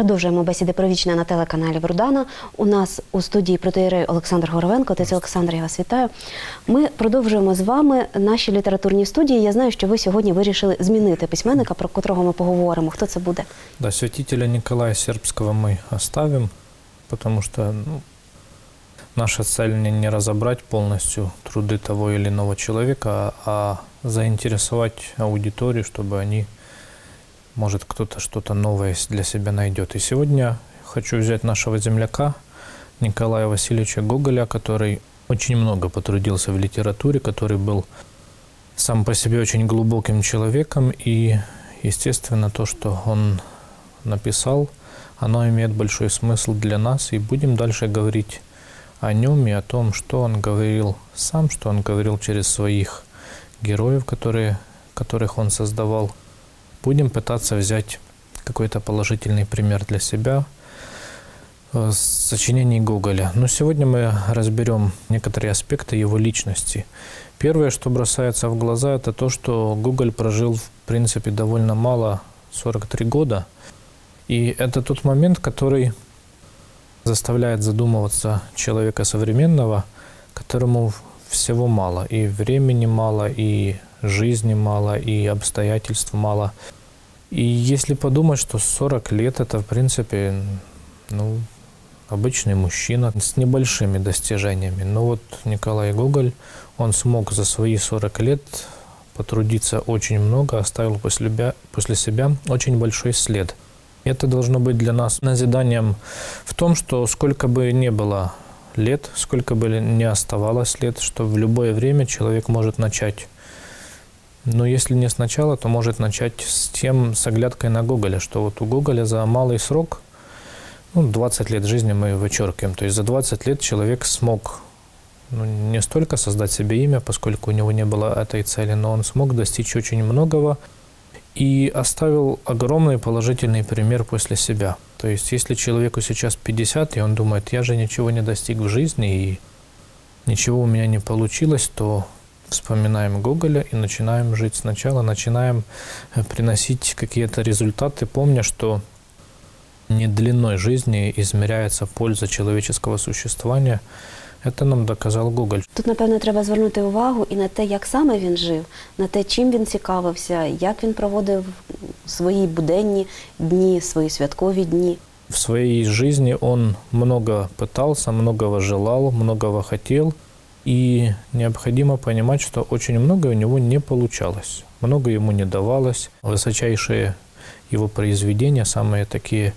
Продовжуємо бесіди про вічне на телеканалі Врудана. У нас у студії протеєрей Олександр Горовенко. Отець Олександр, я вас вітаю. Ми продовжуємо з вами наші літературні студії. Я знаю, що ви сьогодні вирішили змінити письменника, про котрого ми поговоримо. Хто це буде? Да, святителя Николая Сербского мы оставим, потому что ну, наша цель не, не разобрать полностью труды того или иного человека, а заинтересовать аудиторию, чтобы они, может, кто-то что-то новое для себя найдет. И сегодня хочу взять нашего земляка Николая Васильевича Гоголя, который очень много потрудился в литературе, который был сам по себе очень глубоким человеком, и, естественно, то, что он написал, оно имеет большой смысл для нас, и будем дальше говорить о нем и о том, что он говорил сам, что он говорил через своих героев, которые, которых он создавал. Будем пытаться взять какой-то положительный пример для себя э, с сочинений Гоголя. Но сегодня мы разберем некоторые аспекты его личности. Первое, что бросается в глаза, это то, что Гоголь прожил, в принципе, довольно мало, 43 года. И это тот момент, который заставляет задумываться человека современного, которому всего мало. И времени мало, и жизни мало, и обстоятельств мало. И если подумать, что 40 лет это, в принципе, ну, обычный мужчина с небольшими достижениями. Но вот Николай Гоголь, он смог за свои 40 лет потрудиться очень много, оставил после себя, после себя очень большой след. Это должно быть для нас назиданием в том, что сколько бы ни было лет, сколько бы ни оставалось лет, что в любое время человек может начать. Но если не сначала, то может начать с тем, с оглядкой на Гоголя, что вот у Гоголя за малый срок, ну, 20 лет жизни мы вычеркиваем, то есть за 20 лет человек смог ну, не столько создать себе имя, поскольку у него не было этой цели, но он смог достичь очень многого и оставил огромный положительный пример после себя. То есть, если человеку сейчас 50, и он думает, я же ничего не достиг в жизни, и ничего у меня не получилось, то вспоминаем Гоголя и начинаем жить сначала, начинаем э, приносить какие-то результаты, помня, что не длиной жизни измеряется польза человеческого существования – це нам доказав Гоголь. Тут, напевно, треба звернути увагу і на те, як саме він жив, на те, чим він цікавився, як він проводив свої буденні дні, свої святкові дні. В своей жизни он много пытался, многого желал, многого хотел. И необходимо понимать, что очень многое у него не получалось. Много ему не давалось. Высочайшие его произведения, самые такие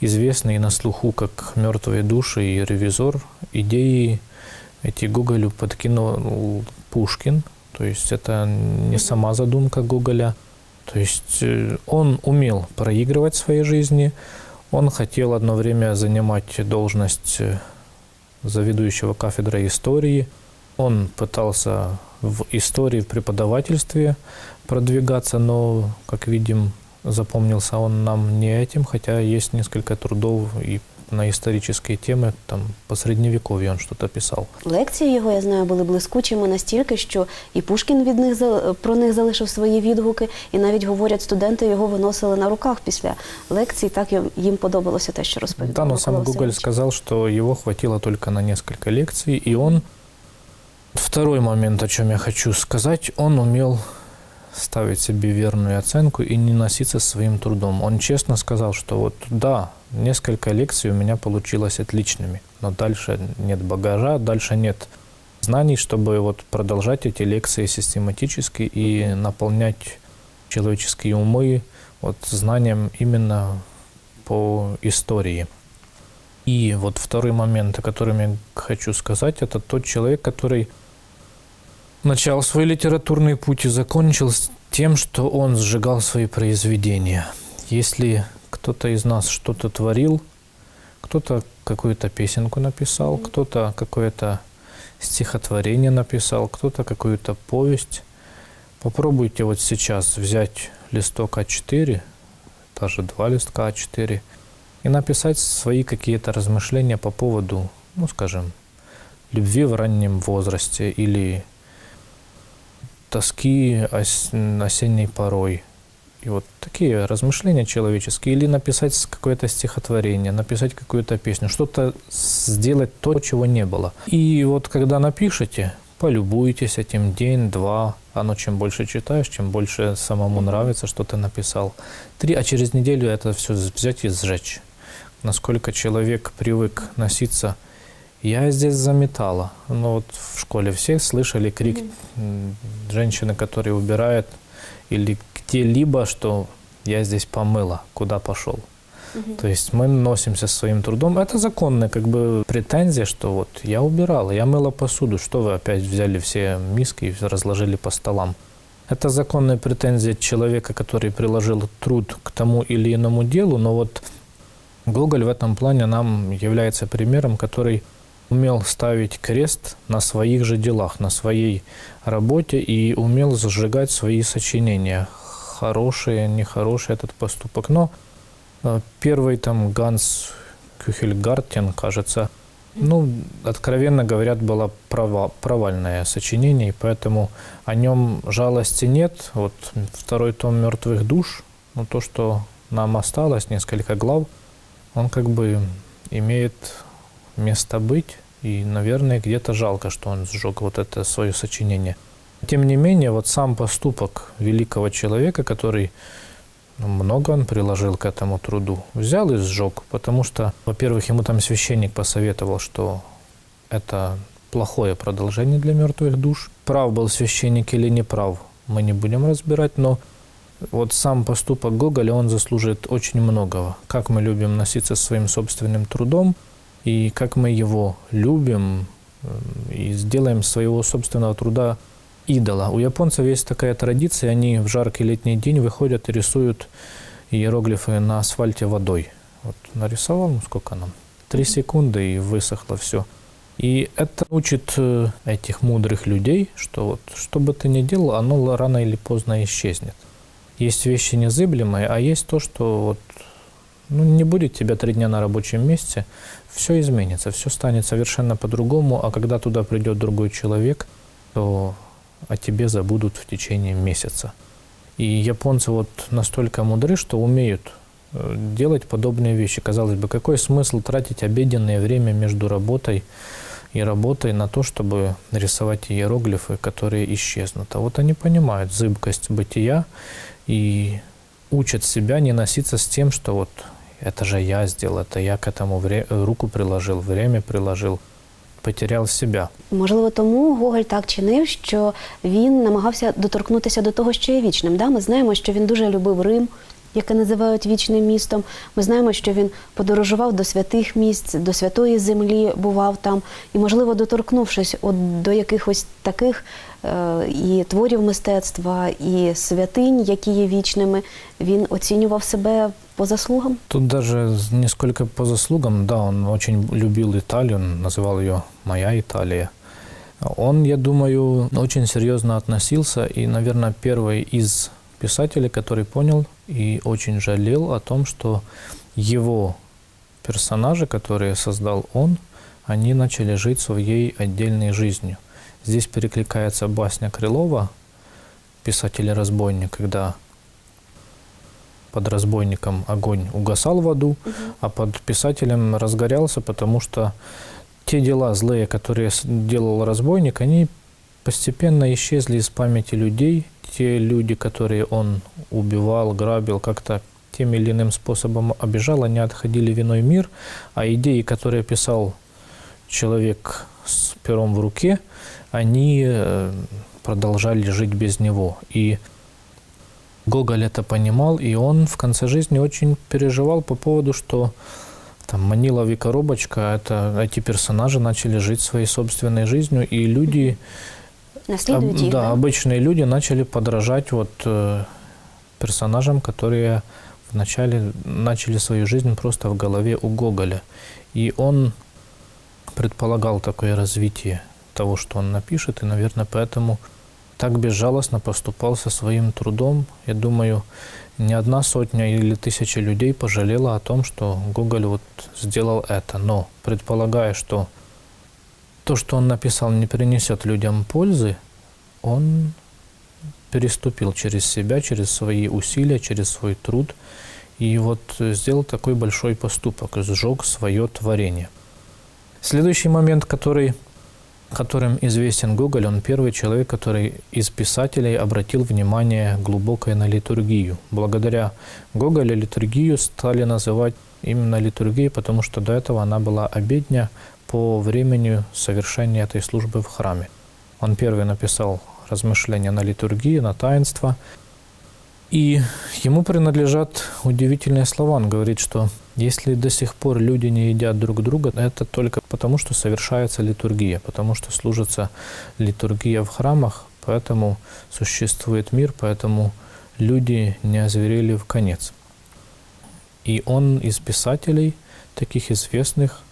известные на слуху, как «Мертвые души» и «Ревизор», идеи эти Гоголю подкинул Пушкин. То есть это не сама задумка Гоголя. То есть э, он умел проигрывать в своей жизни. Он хотел одно время занимать должность э, заведующего кафедрой истории. Он пытался в истории, в преподавательстве продвигаться, но, как видим, запомнился он нам не этим, хотя есть несколько трудов и на історичні теми, там по середньовіков'ю він щось писав. Лекції його, я знаю, були блискучими настільки, що і Пушкін від них про них залишив свої відгуки, і навіть говорять, студенти його виносили на руках після лекцій. Так їм подобалося те, що розповідав. Да, но сам Гоголь сказав, що його хватило тільки на кілька лекцій, і він Второй момент, о чем я хочу сказать, он умел ставить себе верную оценку и не носиться своим трудом. Он честно сказал, что вот да, несколько лекций у меня получилось отличными, но дальше нет багажа, дальше нет знаний, чтобы вот продолжать эти лекции систематически и наполнять человеческие умы вот знанием именно по истории. И вот второй момент, о котором я хочу сказать, это тот человек, который начал свой литературный путь и закончил тем, что он сжигал свои произведения. Если кто-то из нас что-то творил, кто-то какую-то песенку написал, кто-то какое-то стихотворение написал, кто-то какую-то повесть. Попробуйте вот сейчас взять листок А4, даже два листка А4, и написать свои какие-то размышления по поводу, ну, скажем, любви в раннем возрасте или тоски осенней порой, И вот такие размышления человеческие. Или написать какое-то стихотворение, написать какую-то песню, что-то сделать то, чего не было. И вот когда напишете, полюбуйтесь этим день, два. Оно чем больше читаешь, чем больше самому нравится, что ты написал. Три, а через неделю это все взять и сжечь. Насколько человек привык носиться я здесь заметала. Ну вот в школе все слышали крик м, женщины, которая убирает, или где-либо, что я здесь помыла, куда пошел. То есть мы носимся своим трудом. Это законная как бы претензия, что вот я убирала, я мыла посуду, что вы опять взяли все миски и разложили по столам. Это законная претензия человека, который приложил труд к тому или иному делу, но вот Гоголь в этом плане нам является примером, который умел ставить крест на своих же делах, на своей работе и умел зажигать свои сочинения. Хорошие, нехорошие этот поступок. Но э, первый там Ганс Кюхельгартен, кажется, ну, откровенно говорят, было права- провальное сочинение, и поэтому о нем жалости нет. Вот второй том «Мертвых душ», ну, то, что нам осталось, несколько глав, он как бы имеет место быть, и, наверное, где-то жалко, что он сжег вот это свое сочинение. Тем не менее, вот сам поступок великого человека, который много он приложил к этому труду, взял и сжег, потому что, во-первых, ему там священник посоветовал, что это плохое продолжение для мертвых душ. Прав был священник или не прав, мы не будем разбирать, но вот сам поступок Гоголя, он заслужит очень многого. Как мы любим носиться своим собственным трудом, и как мы его любим, э, и сделаем своего собственного труда идола. У японцев есть такая традиция, они в жаркий летний день выходят и рисуют иероглифы на асфальте водой. Вот нарисовал, ну сколько нам? Три секунды и высохло все. И это учит э, этих мудрых людей, что вот что бы ты ни делал, оно рано или поздно исчезнет. Есть вещи незыблемые, а есть то, что вот ну, не будет тебя три дня на рабочем месте, все изменится, все станет совершенно по-другому, а когда туда придет другой человек, то о тебе забудут в течение месяца. И японцы вот настолько мудры, что умеют э, делать подобные вещи. Казалось бы, какой смысл тратить обеденное время между работой и работой на то, чтобы нарисовать иероглифы, которые исчезнут. А вот они понимают зыбкость бытия и учат себя не носиться с тем, что вот это же я сделал, это я к этому вре- руку приложил, время приложил, потерял себя. Можливо, тому Гоголь так чинив, що він намагався доторкнутися до того, що є вічним. Да? Ми знаємо, що він дуже любив Рим, яке називають вічним містом. Ми знаємо, що він подорожував до святих місць, до святої землі, бував там. І, можливо, доторкнувшись от до якихось таких е, і творів мистецтва, і святинь, які є вічними, він оцінював себе по заслугам. Тут даже не сколько по заслугам, да, он очень любил Италию, он называл «моя Италия». Он, я думаю, очень серьезно относился и, наверное, первый из писателей, который понял и очень жалел о том, что его персонажи, которые создал он, они начали жить своей отдельной жизнью. Здесь перекликается басня Крылова, писателя-разбойник, когда под разбойником огонь угасал в аду, а под писателем разгорялся, потому что те дела злые, которые делал разбойник, они постепенно исчезли из памяти людей. Те люди, которые он убивал, грабил, как-то тем или иным способом обижал, они отходили в иной мир, а идеи, которые писал человек с пером в руке, они э, продолжали жить без него. И Гоголь это понимал, и он в конце жизни очень переживал по поводу, что там Манилов и Коробочка, это, эти персонажи начали жить своей собственной жизнью, и люди, Наслідують об- їх. да, да? обычные люди начали подражать вот э, персонажам, которые вначале начали свою жизнь просто в голове у Гоголя. И он предполагал такое развитие того, что он напишет, и, наверное, поэтому так безжалостно поступал со своим трудом. Я думаю, не одна сотня или тысяча людей пожалела о том, что Гоголь вот сделал это. Но предполагая, что то, что он написал, не принесет людям пользы, он переступил через себя, через свои усилия, через свой труд и вот сделал такой большой поступок, сжег свое творение. Следующий момент, который, которым известен Гоголь, он первый человек, который из писателей обратил внимание глубокое на литургию. Благодаря Гоголю литургию стали называть именно литургией, потому что до этого она была обедня по времени совершения этой службы в храме. Он первый написал размышления на литургии, на таинство. И ему принадлежат удивительные слова. Он говорит, что если до сих пор люди не едят друг друга, это только потому, что совершается литургия, потому что служится литургия в храмах, поэтому существует мир, поэтому люди не озверели в конец. И он из писателей, таких известных,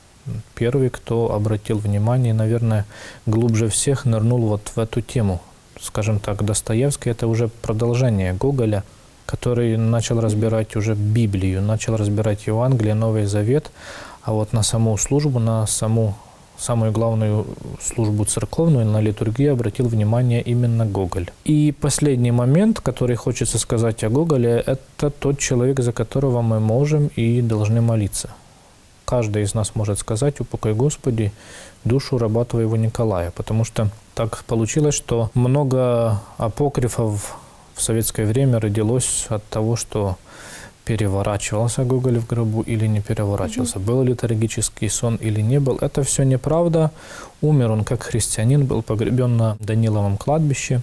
первый, кто обратил внимание, наверное, глубже всех нырнул вот в эту тему. Скажем так, Достоевский – это уже продолжение Гоголя, который начал разбирать уже Библию, начал разбирать Евангелие, Новый Завет, а вот на саму службу, на саму самую главную службу церковную, на литургию обратил внимание именно Гоголь. И последний момент, который хочется сказать о Гоголе, это тот человек, за которого мы можем и должны молиться. Каждый из нас может сказать, упокой Господи душу раба твоего Николая, потому что так получилось, что много апокрифов в советское время родилось от того, что переворачивался Гоголь в гробу или не переворачивался, был ли трагический сон или не был. Это все неправда. Умер он как христианин, был погребен на Даниловом кладбище.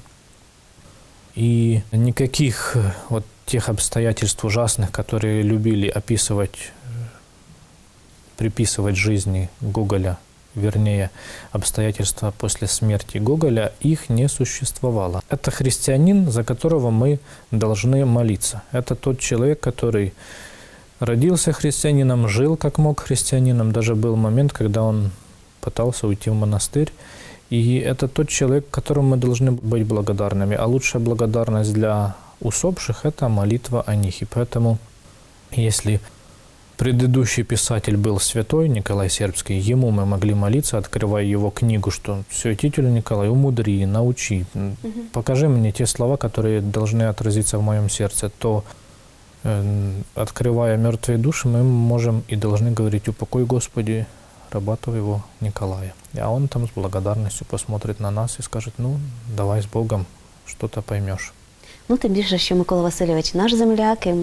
И никаких вот тех обстоятельств ужасных, которые любили описывать, приписывать жизни Гоголя вернее, обстоятельства после смерти Гоголя, их не существовало. Это христианин, за которого мы должны молиться. Это тот человек, который родился христианином, жил как мог христианином. Даже был момент, когда он пытался уйти в монастырь. И это тот человек, которому мы должны быть благодарными. А лучшая благодарность для усопших – это молитва о них. И поэтому, если Предыдущий писатель был святой Николай Сербский. Ему мы могли молиться, открывая его книгу, что «Святитель Николай, умудри, научи, угу. покажи мне те слова, которые должны отразиться в моем сердце». То, э, открывая мертвые души, мы можем и должны говорить «Упокой, Господи, раба твоего Николая». А он там с благодарностью посмотрит на нас и скажет «Ну, давай с Богом, что-то поймешь». Ну, тим більше, що Микола Васильович наш земляк, і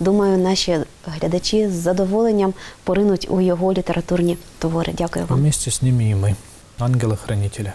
думаю, наші глядачі з задоволенням поринуть у його літературні твори. Дякую вам. Вместе с ними и мы, ангелы-хранители.